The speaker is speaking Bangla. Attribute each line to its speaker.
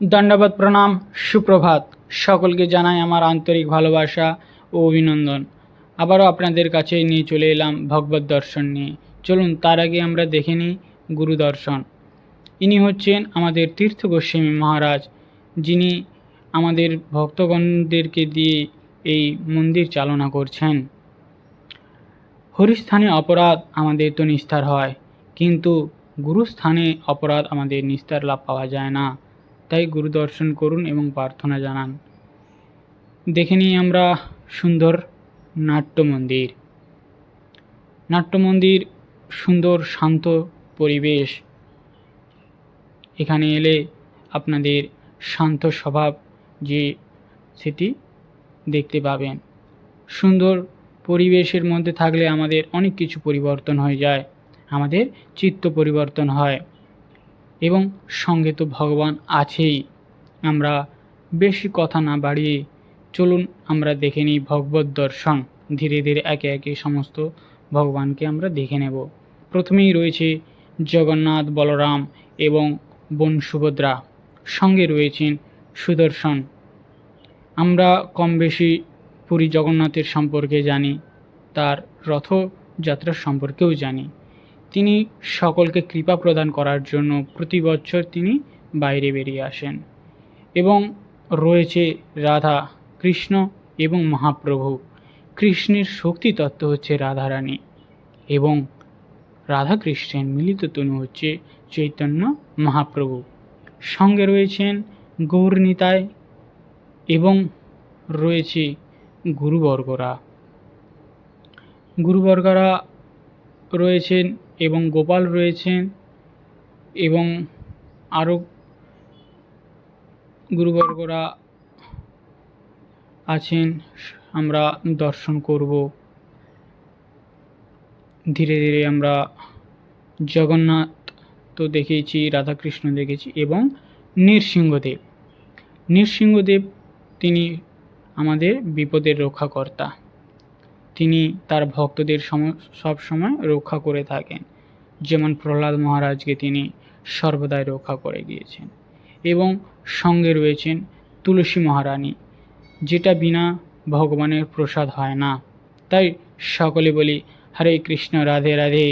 Speaker 1: দণ্ডবাদ প্রণাম, সুপ্রভাত। সকলকে জানাই আমার আন্তরিক ভালোবাসা ও অভিনন্দন। আবারও আপনাদের কাছে নিয়ে চলে এলাম ভগবত দর্শন নিয়ে। চলুন, তার আগে আমরা দেখে নিই গুরু দর্শন। ইনি হচ্ছেন আমাদের তীর্থ গোস্বামী মহারাজ, যিনি আমাদের ভক্তগণদেরকে দিয়ে এই মন্দির চালনা করছেন। হরিস্থানে অপরাধ আমাদের তো নিস্তার হয়, কিন্তু গুরুস্থানে অপরাধ আমাদের নিস্তার লাভ পাওয়া যায় না। তাই গুরু দর্শন করুন এবং প্রার্থনা জানান। দেখে নিই আমরা সুন্দর নাট্য মন্দির। নাট্য মন্দির, সুন্দর, শান্ত পরিবেশ। এখানে এলে আপনাদের শান্ত স্বভাব যে সেটি দেখতে পাবেন। সুন্দর পরিবেশের মধ্যে থাকলে আমাদের অনেক কিছু পরিবর্তন হয়ে যায়। আমাদের চিত্ত পরিবর্তন হয়। এবং সঙ্গে তো ভগবান আছেই। আমরা বেশি কথা না বাড়িয়ে চলুন আমরা দেখে নিই ভগবত দর্শন। ধীরে ধীরে একে একে সমস্ত ভগবানকে আমরা দেখে নেব। প্রথমেই রয়েছে জগন্নাথ বলরাম এবং বোন সুভদ্রা সঙ্গে রয়েছেন সুদর্শন। আমরা কম বেশি পুরী জগন্নাথের সম্পর্কে জানি, তার রথযাত্রার সম্পর্কেও জানি। তিনি সকলকে কৃপা প্রদান করার জন্য প্রতি বছর তিনি বাইরে বেরিয়ে আসেন এবং রয়েছে রাধা, কৃষ্ণ এবং মহাপ্রভু। কৃষ্ণের শক্তি তত্ত্ব হচ্ছে রাধারানী এবং রাধা কৃষ্ণের মিলিত তনু হচ্ছে চৈতন্য মহাপ্রভু। সঙ্গে রয়েছেন গৌরনীতায় এবং রয়েছে গুরুবর্গরা। গুরুবর্গরা রয়েছেন এবং গোপাল রয়েছেন এবং আরও গুরুবর্গরা আছেন, আমরা দর্শন করব। ধীরে ধীরে আমরা জগন্নাথ তো দেখেছি রাধাকৃষ্ণ দেখেছি এবং নৃসিংহদেব। নৃসিংহদেব তিনি আমাদের বিপদের রক্ষাকর্তা। তিনি তার ভক্তদের সব সময় রক্ষা করে থাকেন। যেমন প্রহ্লাদ মহারাজকে তিনি সর্বদাই রক্ষা করে গিয়েছেন এবং সঙ্গে রয়েছেন তুলসী মহারানী, যেটা বিনা ভগবানের প্রসাদ হয় না। তাই সকলে বলি, হরে কৃষ্ণ, রাধে রাধে।